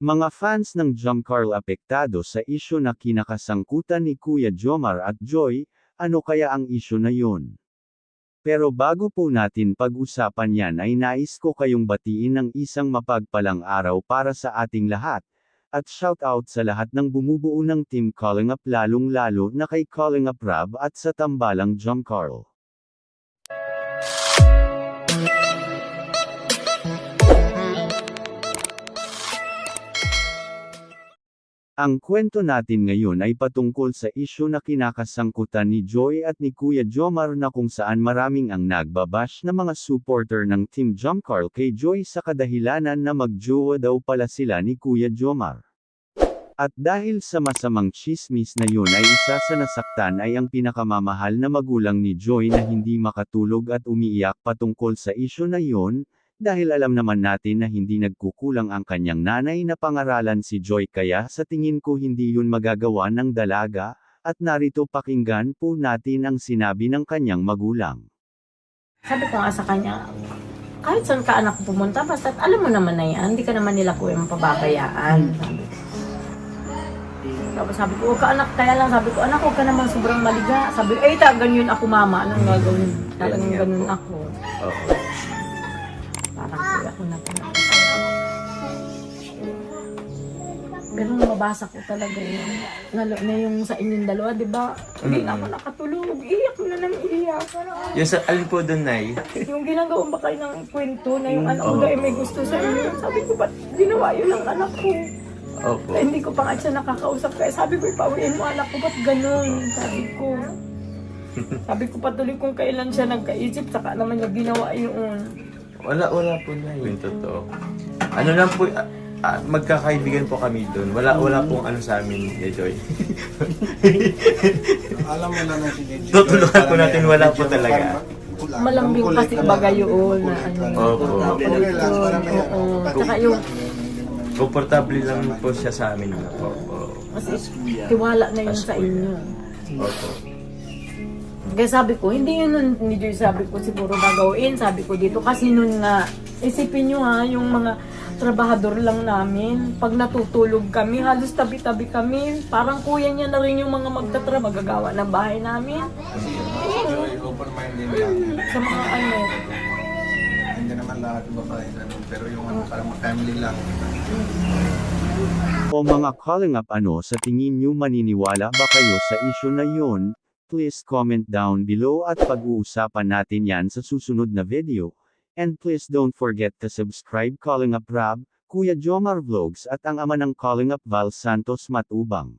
Mga fans ng Jomcarl apektado sa isyu na kinakasangkutan ni Kuya Jomar at Joy, ano kaya ang isyu na yun? Pero bago po natin pag-usapan yan ay nais ko kayong batiin ng isang mapagpalang araw para sa ating lahat, at shoutout sa lahat ng bumubuo ng Team Calling Up lalong lalo na kay Calling Up Rab at sa tambalang Jomcarl. Ang kwento natin ngayon ay patungkol sa isyu na kinakasangkutan ni Joy at ni Kuya Jomar na kung saan maraming ang nagbabash na mga supporter ng Team Jomcarl kay Joy sa kadahilanan na magjowa daw pala sila ni Kuya Jomar. At dahil sa masamang chismis na yun ay isa sa nasaktan ay ang pinakamamahal na magulang ni Joy na hindi makatulog at umiiyak patungkol sa isyu na yun, dahil alam naman natin na hindi nagkukulang ang kanyang nanay na pangaralan si Joy kaya sa tingin ko hindi yun magagawa ng dalaga, at narito pakinggan po natin ang sinabi ng kanyang magulang. Sabi ko nga sa kanya, kahit saan ka anak pumunta, basta alam mo naman na yan, hindi ka naman nila kuya mapababayaan. Sabi ko. Tapos sabi ko, huwag ka anak, kaya lang sabi ko, anak, huwag ka naman sobrang maliga. Sabi ko, eh, ta, ganyan ako mama, anong gagawin? Talagang Ganyan ako. Oo. Parang kuya ko na po. Ganun mabasa ko talaga yun. Lalo na yung sa inyong dalawa, di ba? Hindi na ako nakatulog. Iyak na nang iyak. Yung sa alin po doon, Nay? Yung ginagawa ba kayo ng kwento na yung anak ko Oo. daw ay may gusto sa inyo. Sabi ko, ba't ginawa yun ng anak ko? Opo. Eh, hindi ko pa nga siya nakakausap. Kaya sabi ko, ipauwiin mo anak ko, ba't ganun? Sabi ko. Sabi ko patuloy kung kailan siya nagkaisip, saka naman niya ginawa yun. Wala, wala po, Nay. Yung totoo. Ano lang po, ah, ah, magkakaibigan po kami doon. Wala, wala pong ano sa amin, eh, Joy. Alam mo na na si Jeju. Tutulungan po natin, wala po talaga. Malambing kasi bagay yun na ano. Opo. Yun, oo. Tsaka yung, Komportable lang po siya sa amin. Opo. kasi tiwala na yun sa inyo. Opo. Kaya sabi ko, hindi yun nun, ni Joy sabi ko siguro gagawin. Sabi ko dito kasi nun nga, isipin nyo ha, yung mga trabahador lang namin. Pag natutulog kami, halos tabi-tabi kami. Parang kuya niya na rin yung mga magtatra, magagawa ng bahay namin. Joy, open-minded lang. Sa mga ano, Hindi naman lahat babae. Pero yung ano, parang family lang. O mga calling up ano sa tingin nyo maniniwala ba kayo sa issue na yun? Please comment down below at pag-uusapan natin yan sa susunod na video. And please don't forget to subscribe Calling Up Rab, Kuya Jomar Vlogs at ang ama ng Calling Up Val Santos Matubang.